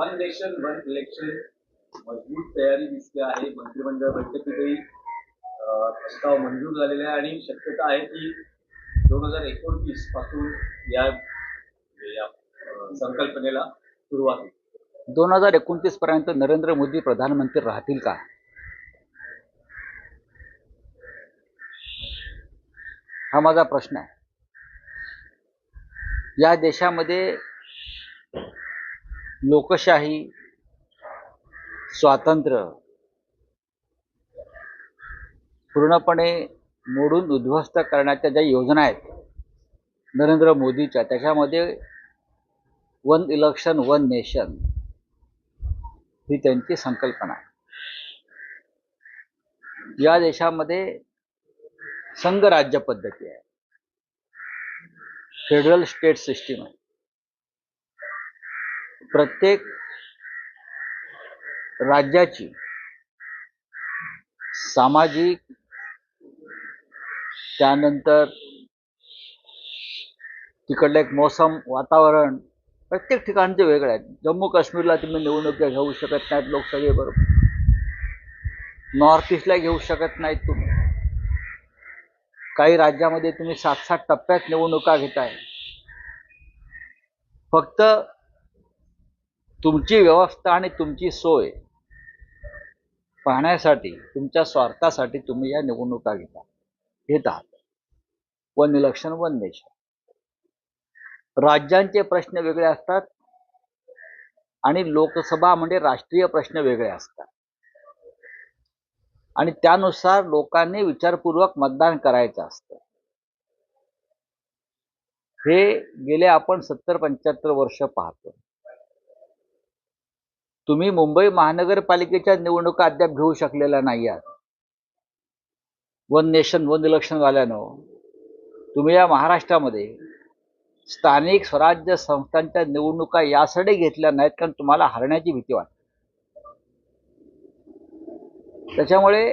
One nation one election मजबूत तयारी दिसते आहे. मंत्रिमंडळ बैठकीतही प्रस्ताव मंजूर झालेला आहे आणि शक्यता आहे की दोन हजार एकोणतीसपासून या संकल्पनेला सुरुवात होईल. दोन हजार एकोणतीस पर्यंत नरेंद्र मोदी प्रधानमंत्री राहतील का? हा माझा प्रश्न आहे. या देशामध्ये लोकशाही स्वातंत्र्य पूर्णपणे मोडून उद्ध्वस्त करण्याच्या ज्या योजना आहेत नरेंद्र मोदीच्या त्याच्यामध्ये वन इलेक्शन वन नेशन ही त्यांची संकल्पना आहे. या देशामध्ये संघ राज्य पद्धती आहे. फेडरल स्टेट सिस्टीम आहे. प्रत्येक राज्याची सामाजिक त्यानंतर तिकडलं एक मोसम वातावरण प्रत्येक ठिकाणचे वेगळे आहेत. जम्मू काश्मीरला तुम्ही निवडणुका घेऊ शकत नाहीत लोकसभेबरोबर नॉर्थ ईस्टला घेऊ शकत नाहीत तुम्ही. काही राज्यामध्ये तुम्ही सात सात टप्प्यात निवडणुका घेताय. फक्त तुमची व्यवस्था आणि तुमची सोय पाहण्यासाठी तुमच्या स्वार्थासाठी तुम्ही या निवडणुका घेता. घेत आहात वन इलेक्शन वन नेशन राज्यांचे प्रश्न वेगळे असतात आणि लोकसभा म्हणजे राष्ट्रीय प्रश्न वेगळे असतात. आणि त्यानुसार लोकांनी विचारपूर्वक मतदान करायचं असतं. हे गेले आपण सत्तर पंच्याहत्तर वर्ष पाहतो. तुम्ही मुंबई महानगरपालिकेच्या निवडणुका अद्याप घेऊ शकलेल्या नाही आहात. वन नेशन वन इलेक्शन झाल्यानं तुम्ही या महाराष्ट्रामध्ये स्थानिक स्वराज्य संस्थांच्या निवडणुका यासाठी घेतल्या नाहीत कारण तुम्हाला हरण्याची भीती वाटते. त्याच्यामुळे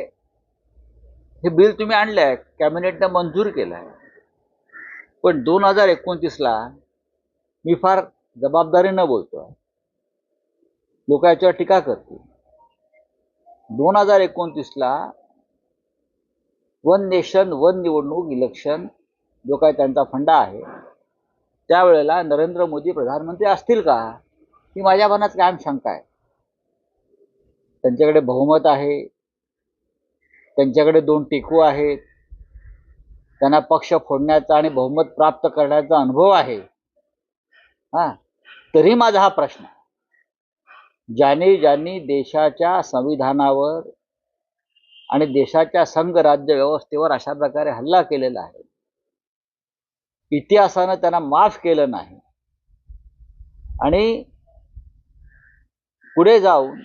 हे बिल तुम्ही आणलं आहे कॅबिनेटनं मंजूर केलं आहे पण दोन हजार एकोणतीसला मी फार जबाबदारीनं बोलतो आहे लोक याच्यावर टीका करतील. दोन हजार एकोणतीसला वन नेशन वन निवडणूक इलेक्शन जो काय त्यांचा फंडा आहे त्यावेळेला नरेंद्र मोदी प्रधानमंत्री असतील का? ही माझ्या मनात कायम शंका आहे. त्यांच्याकडे बहुमत आहे त्यांच्याकडे दोन टिकू आहेत त्यांना पक्ष फोडण्याचा आणि बहुमत प्राप्त करण्याचा अनुभव आहे. हा तरी माझा हा प्रश्न आहे. ज्याने ज्यांनी देशाच्या संविधानावर आणि देशाच्या संघ राज्य व्यवस्थेवर अशा प्रकारे हल्ला केलेला आहे. इतिहासानं त्यांना माफ केलं नाही. आणि पुढे जाऊन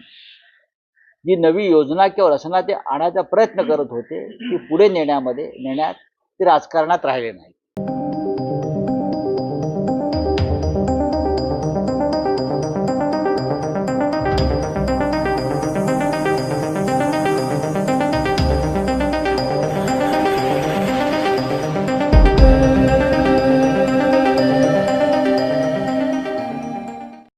जी नवी योजना किंवा रचना ते आणायचा प्रयत्न करत होते ती पुढे नेण्यामध्ये नेण्यात ते राजकारणात राहिले नाही